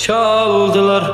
Çaldılar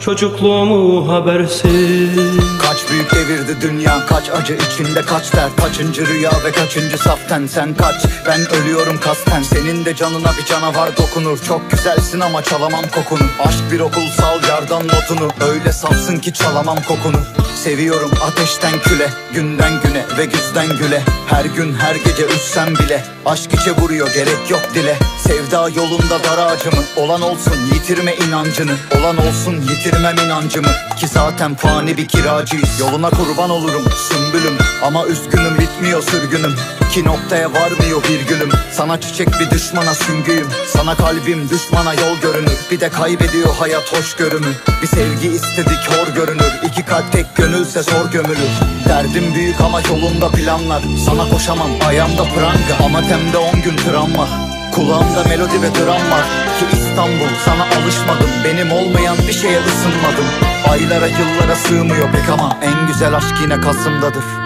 çocukluğumu habersiz. Kaç büyük devirdi dünya Kaç acı içinde kaç dert. Kaçıncı rüya ve kaçıncı saften Sen kaç? Ben ölüyorum kasten Senin de canına bir canavar dokunur. Çok güzelsin ama çalamam kokunu. Aşk bir okul sal yardan notunu Öyle safsın ki çalamam kokunu. Seviyorum ateşten küle Günden güne ve güzden güle. Her gün her gece üssem bile Aşk içe vuruyor gerek yok dile. Sevda yolunda dar ağacımı Olan olsun yitirme inancını. Olan olsun yitirmem inancımı Ki zaten fani bir kiracıyız. Yoluna kurban olurum sümbülüm. Ama üzgünüm bitmiyor sürgünüm Ki noktaya varmıyor bir gülüm. Sana çiçek bir düşmana süngüyüm. Sana kalbim düşmana yol görünür. Bir de kaybediyor hayat hoş görümü Bir sevgi istedik hor görünür. İki kalp tek gönülse zor gömülür. Derdim büyük ama yolunda planlar. Sana koşamam ayağımda pranga. Ama temde on gün travma Kulağımda melodi ve dram var. Ki İstanbul sana alışmadım. Benim olmayan bir şeye ısınmadım. Aylara yıllara sığmıyor pek ama En güzel aşk yine Kasım'dadır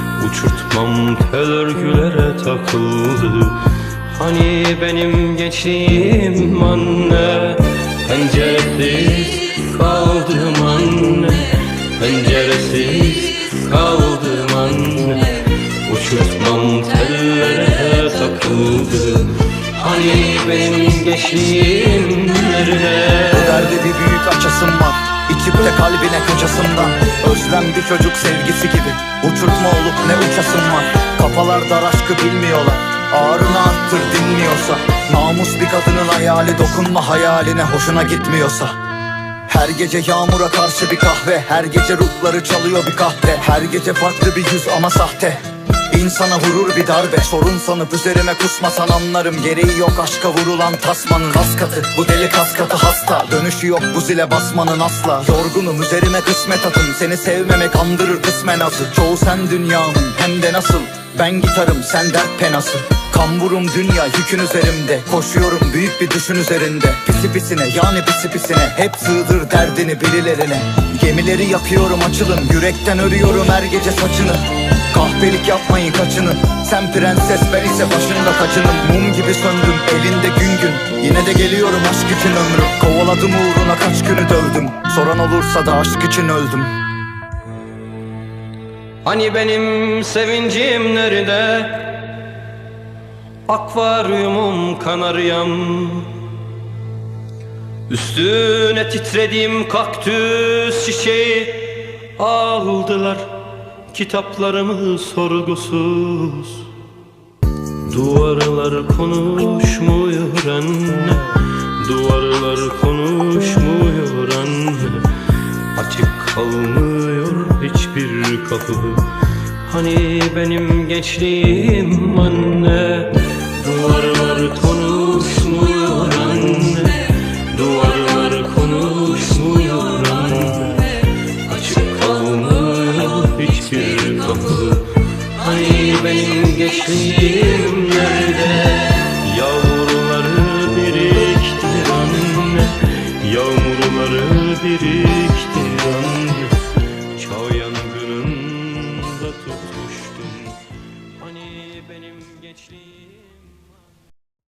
Uçurtmam tel örgülere takıldı. Hani benim gençliğim anne Penceresiz kaldım anne. Penceresiz kaldım anne. Uçurtmam tellere takıldı. Hani benim gençliğim nerede? Bu derdi bir büyük açasım var İçip de kalbine kaçasımdan Özlem bir çocuk sevgisi gibi. Uçurtma olup ne uçasım var. Kafalar dar aşkı bilmiyorlar. Ağrını arttır dinmiyorsa Namus bir kadının hayali Dokunma hayaline hoşuna gitmiyorsa. Her gece yağmura karşı bir kahve. Her gece ruhları çalıyor bir kahve Her gece farklı bir yüz ama sahte İnsana vurur bir darbe Sorun sanıp üzerime kusmasan anlarım. Gereği yok aşka vurulan tasmanın. Kas katı bu deli kas katı hasta. Dönüşü yok bu zile basmanın asla. Yorgunum üzerime kısmet atın. Seni sevmemek andırır kısmen azı. Çoğu sen dünyamın hem de nasıl? Ben gitarım sen dert penası. Kamburum dünya yükün üzerimde. Koşuyorum büyük bir düşün üzerinde. Pisi pisine yani pisi pisine. Hep sığdır derdini birilerine. Gemileri yakıyorum açılın. Yürekten örüyorum her gece saçını Kahpelik yapmayın kaçının Sen prenses ben ise başında kaçının Mum gibi söndüm elinde gün gün. Yine de geliyorum aşk için ömrüm. Kovaladım uğruna kaç günü dövdüm. Soran olursa da aşk için öldüm. Hani benim sevincim nerede? Akvaryumum kanaryam. Üstüne titrediğim kaktüs çiçeği Aldılar kitaplarımı sorgusuz. Duvarlar konuşmuyor anne. Duvarlar konuşmuyor anne. Açık kalmıyor hiçbir kapı. Hani benim gençliğim anne